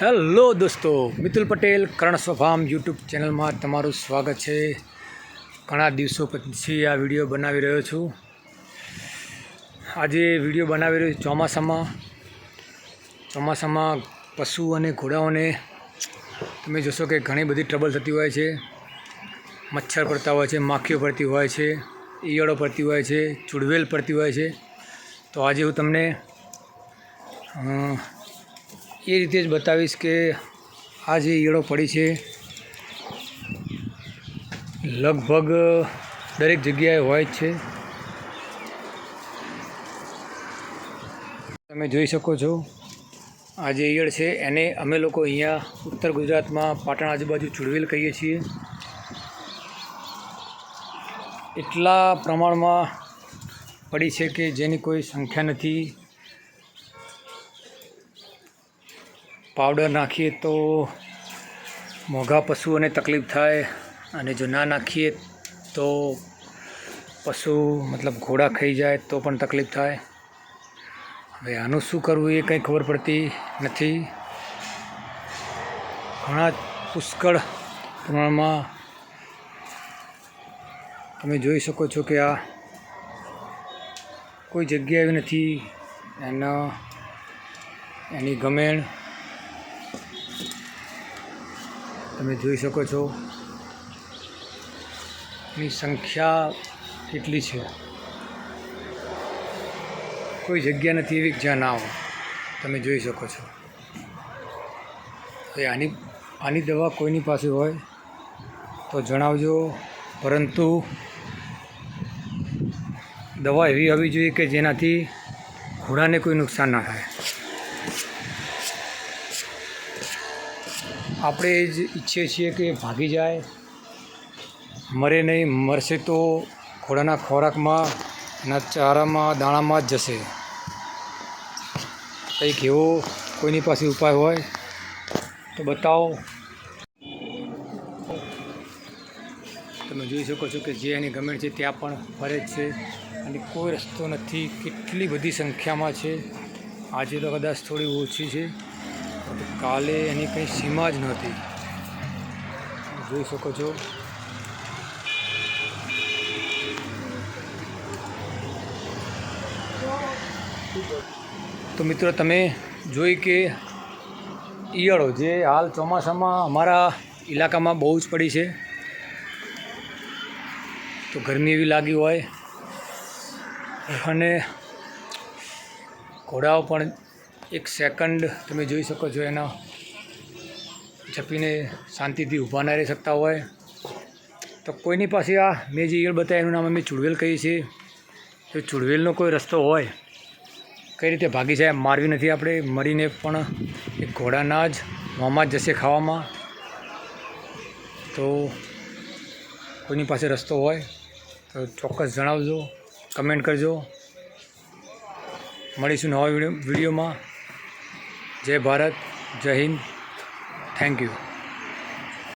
Hello દોસ્તો, મિતુલ પટેલ, કરણ સ્વભામ YouTube ચેનલમાં તમારું સ્વાગત છે. ઘણા દિવસો પછી આ વીડિયો બનાવી રહ્યો છું. આજે વીડિયો બનાવી રહ્યો ચોમાસામાં. ચોમાસામાં પશુ અને ઘોડાઓને તમે જોશો કે ઘણી બધી ટ્રબલ થતી હોય છે. મચ્છર પડતા હોય છે, માખીઓ પડતી હોય છે, ઈયળો પડતી હોય છે, ચુડવેલ પડતી હોય છે. તો આજે હું તમને એ રીતે જ બતાવીશ કે આ જે ઈયળો પડી છે, લગભગ દરેક જગ્યાએ હોય જ છે. તમે જોઈ શકો છો, આ જે ઈયળ છે એને અમે લોકો અહીંયા ઉત્તર ગુજરાતમાં પાટણ આજુબાજુ ચુડવેલ કહીએ છીએ. એટલા પ્રમાણમાં પડી છે કે જેની કોઈ સંખ્યા નથી? પાવડર નાખીએ તો મોંઘા પશુઓને તકલીફ થાય અને જો ના નાખીએ તો પશુ મતલબ ઘોડા ખાઈ જાય તો પણ તકલીફ થાય. હવે આનું શું કરવું એ કંઈ ખબર પડતી નથી. ઘણા પુષ્કળ પ્રમાણમાં તમે જોઈ શકો છો કે આ કોઈ જગ્યા એવી નથી. એના, એની ગમેણ. તમે જોઈ શકો છો. એની સંખ્યા કેટલી છે? કોઈ જગ્યા નથી એવી જ્યાં ના હોય. તમે જોઈ શકો છો. એ આની આની દવા કોઈની પાસે હોય તો જણાવજો. પરંતુ દવા એવી હોવી જોઈએ કે જેનાથી ઘોડાને કોઈ નુકસાન ના થાય. આપણે જ ઈચ્છીએ છીએ કે ભાગી જાય, મરે નહીં, મરશે તો ઘોડાના ખોરાકમાં, એના ચારામાં, દાણામાં જ જશે. કંઈક એવો કોઈની પાસે ઉપાય હોય તો બતાવો. તમે જોઈ શકો છો કે જે એની ગમેન્ટ છે, ત્યાં પણ ફરે છે. અને કોઈ રસ્તો નથી. કેટલી બધી સંખ્યામાં છે. આજે તો કદાચ થોડી ઓછી છે. કાલે એની કંઈ સીમા જ નહોતી. જોઈ શકો છો. તો મિત્રો તમે જોઈ કે ઈયળો જે હાલ ચોમાસામાં અમારા ઇલાકામાં બહુ જ પડી છે. તો ગરમી એવી લાગી હોય અને ઘોડાઓ પણ એક સેકન્ડ તમે જોઈ શકો છો એના જપીને શાંતિથી ઊભા ના રહી શકતા હોય. તો કોઈની પાસે આ મેં જે ઈયળ બતાવ્યા એનું નામ અમે ચુડવેલ કહીએ છીએ. જો ચુડવેલનો કોઈ રસ્તો હોય, કઈ રીતે ભાગી જાય મારવી નથી આપણે. મરીને પણ એ ઘોડાના જ મોંમાં જ જશે ખાવામાં. તો કોઈની પાસે રસ્તો હોય તો ચોક્કસ જણાવજો. કમેન્ટ કરજો. મળીશું નવા વીડિયો વિડીયોમાં. જય ભારત જય હિન્દ. Thank you